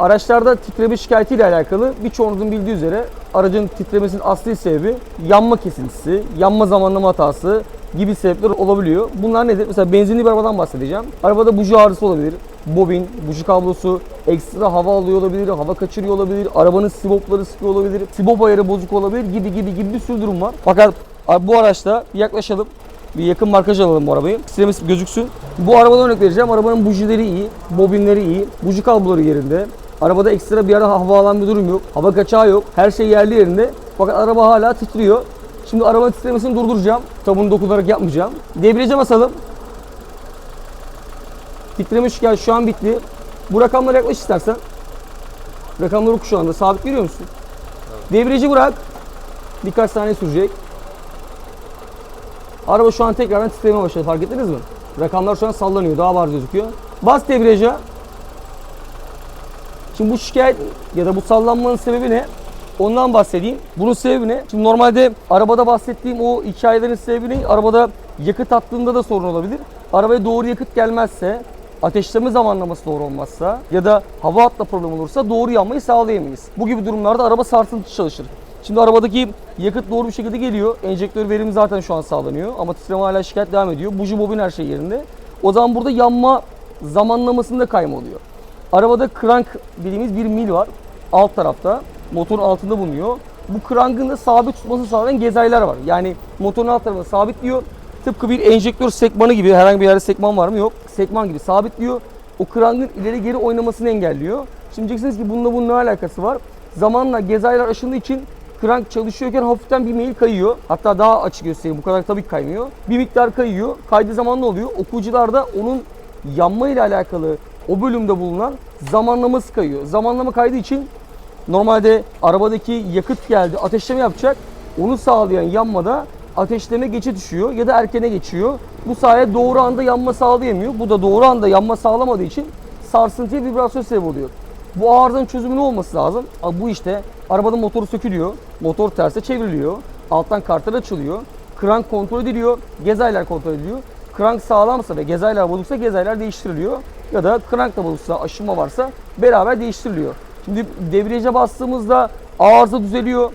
Araçlarda titreme şikayeti ile alakalı birçoğunuzun bildiği üzere aracın titremesinin asli sebebi yanma kesintisi, yanma zamanlama hatası gibi sebepler olabiliyor. Bunlar nedir? Mesela benzinli bir arabadan bahsedeceğim. Arabada buji ağrısı olabilir, bobin, buji kablosu, ekstra hava alıyor olabilir, hava kaçırıyor olabilir, arabanın sibopları sıkıyor olabilir, sibop ayarı bozuk olabilir gibi gibi gibi bir sürü durum var. Fakat bu araçta yaklaşalım. Bir yakın markaj alalım bu arabayı. Sistemimiz gözüksün. Bu arabadan örnek vereceğim. Arabanın bujileri iyi, bobinleri iyi, buji kabloları yerinde. Arabada ekstra bir ara hava alan bir durum yok. Hava kaçağı yok. Her şey yerli yerinde. Fakat araba hala titriyor. Şimdi araba titremesini durduracağım. Tabi bunu dokunarak yapmayacağım. Debriyaja basalım. Titreme şikayet şu an bitti. Bu rakamlara yaklaş istersen. Rakamları oku şu anda. Sabit görüyor musun? Debriyajı bırak. Birkaç saniye sürecek. Araba şu an tekrardan titremeye başladı. Fark ettiniz mi? Rakamlar şu an sallanıyor. Daha bariz gözüküyor. Bas debriyaja. Şimdi bu şikayet ya da bu sallanmanın sebebi ne? Ondan bahsedeyim. Bunun sebebi ne? Şimdi normalde arabada bahsettiğim o hikayelerin sebebi ne? Arabada yakıt attığında da sorun olabilir. Arabaya doğru yakıt gelmezse, ateşleme zamanlaması doğru olmazsa ya da hava atma problem olursa doğru yanmayı sağlayamayız. Bu gibi durumlarda araba sarsıntı çalışır. Şimdi arabadaki yakıt doğru bir şekilde geliyor. Enjektör verimi zaten şu an sağlanıyor ama titreme hala şikayet devam ediyor. Buji bobin her şey yerinde. O zaman burada yanma zamanlamasında kayma oluyor. Arabada crank dediğimiz bir mil var. Alt tarafta. Motorun altında bulunuyor. Bu crank'ın da sabit tutmasını sağlayan gezaylar var. Yani motorun alt tarafında sabitliyor. Tıpkı bir enjektör sekmanı gibi herhangi bir yerde sekman var mı? Yok. Sekman gibi sabitliyor. O crank'ın ileri geri oynamasını engelliyor. Şimdi diyeceksiniz ki bununla bunun ne alakası var? Zamanla gezaylar aşındığı için crank çalışıyorken hafiften bir meyil kayıyor. Hatta daha açık göstereyim. Bu kadar tabii kaymıyor. Bir miktar kayıyor. Kaydığı zaman ne oluyor? Okuyucularda onun yanma ile alakalı o bölümde bulunan zamanlaması kayıyor. Zamanlama kaydığı için normalde arabadaki yakıt geldi ateşleme yapacak. Onu sağlayan yanmada ateşleme geçe düşüyor ya da erkene geçiyor. Bu sayede doğru anda yanma sağlayamıyor. Bu da doğru anda yanma sağlamadığı için sarsıntıya vibrasyon sebep oluyor. Bu arızanın çözümü ne olması lazım? Bu işte arabanın motoru sökülüyor, motor terse çevriliyor, alttan kartlar açılıyor, krank kontrol ediliyor, gezaylar kontrol ediliyor. Krank sağlamsa ve gezaylar bozuksa gezaylar değiştiriliyor. Ya da krank bozuksa, aşınma varsa beraber değiştiriliyor. Şimdi debriyaja bastığımızda arıza düzeliyor.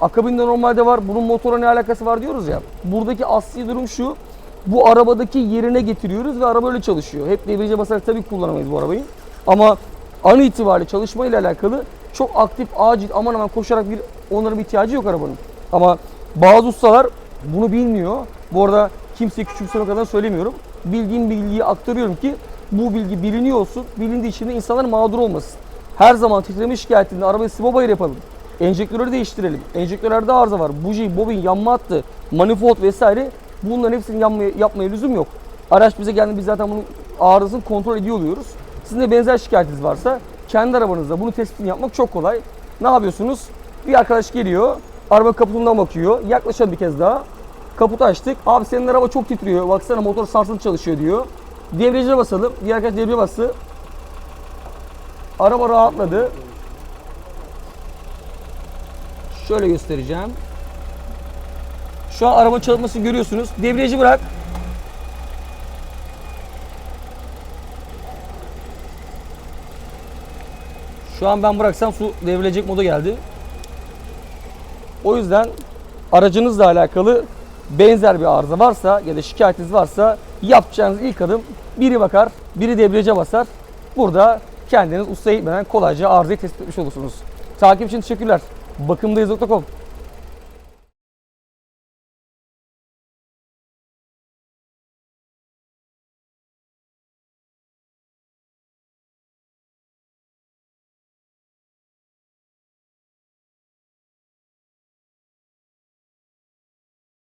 Akabinde normalde var. Bunun motora ne alakası var diyoruz ya. Buradaki asli durum şu. Bu arabadaki yerine getiriyoruz ve araba öyle çalışıyor. Hep debriyaja basarak tabii kullanamayız bu arabayı. Ama an itibariyle çalışma ile alakalı çok aktif, acil, aman aman koşarak bir onların bir ihtiyacı yok arabanın. Ama bazı ustalar bunu bilmiyor. Bu arada kimseyi küçümsemek adına söylemiyorum. Bildiğim bilgiyi aktarıyorum ki bu bilgi biliniyor olsun. Bilindiği için de insanlar mağdur olmasın. Her zaman titreme şikayetinde arabayı sibo ayır yapalım. Enjektörleri değiştirelim. Enjektörlerde arıza var. Buji, bobin, yanma hattı, manifold vesaire bunların hepsini yapmaya, yapmaya lüzum yok. Araç bize geldi biz zaten bunun arızasını kontrol ediyor oluyoruz. Sizin de benzer şikayetiniz varsa kendi arabanızda bunu tespitini yapmak çok kolay. Ne yapıyorsunuz? Bir arkadaş geliyor, araba kaputundan bakıyor. Yaklaşalım bir kez daha. Kaputu açtık. Abi senin araba çok titriyor. Baksana motor sarsıntı çalışıyor diyor. Debriyaja basalım. Bir arkadaş debriyaja bastı. Araba rahatladı. Şöyle göstereceğim. Şu an araba çalışmasını görüyorsunuz. Debriyajı bırak. Şu an ben bıraksam su devrilecek moda geldi. O yüzden aracınızla alakalı benzer bir arıza varsa ya da şikayetiniz varsa yapacağınız ilk adım biri bakar, biri debriyaja basar. Burada kendiniz ustaya gitmeden kolayca arızayı tespit etmiş olursunuz. Takip için teşekkürler. Bakımdayız.com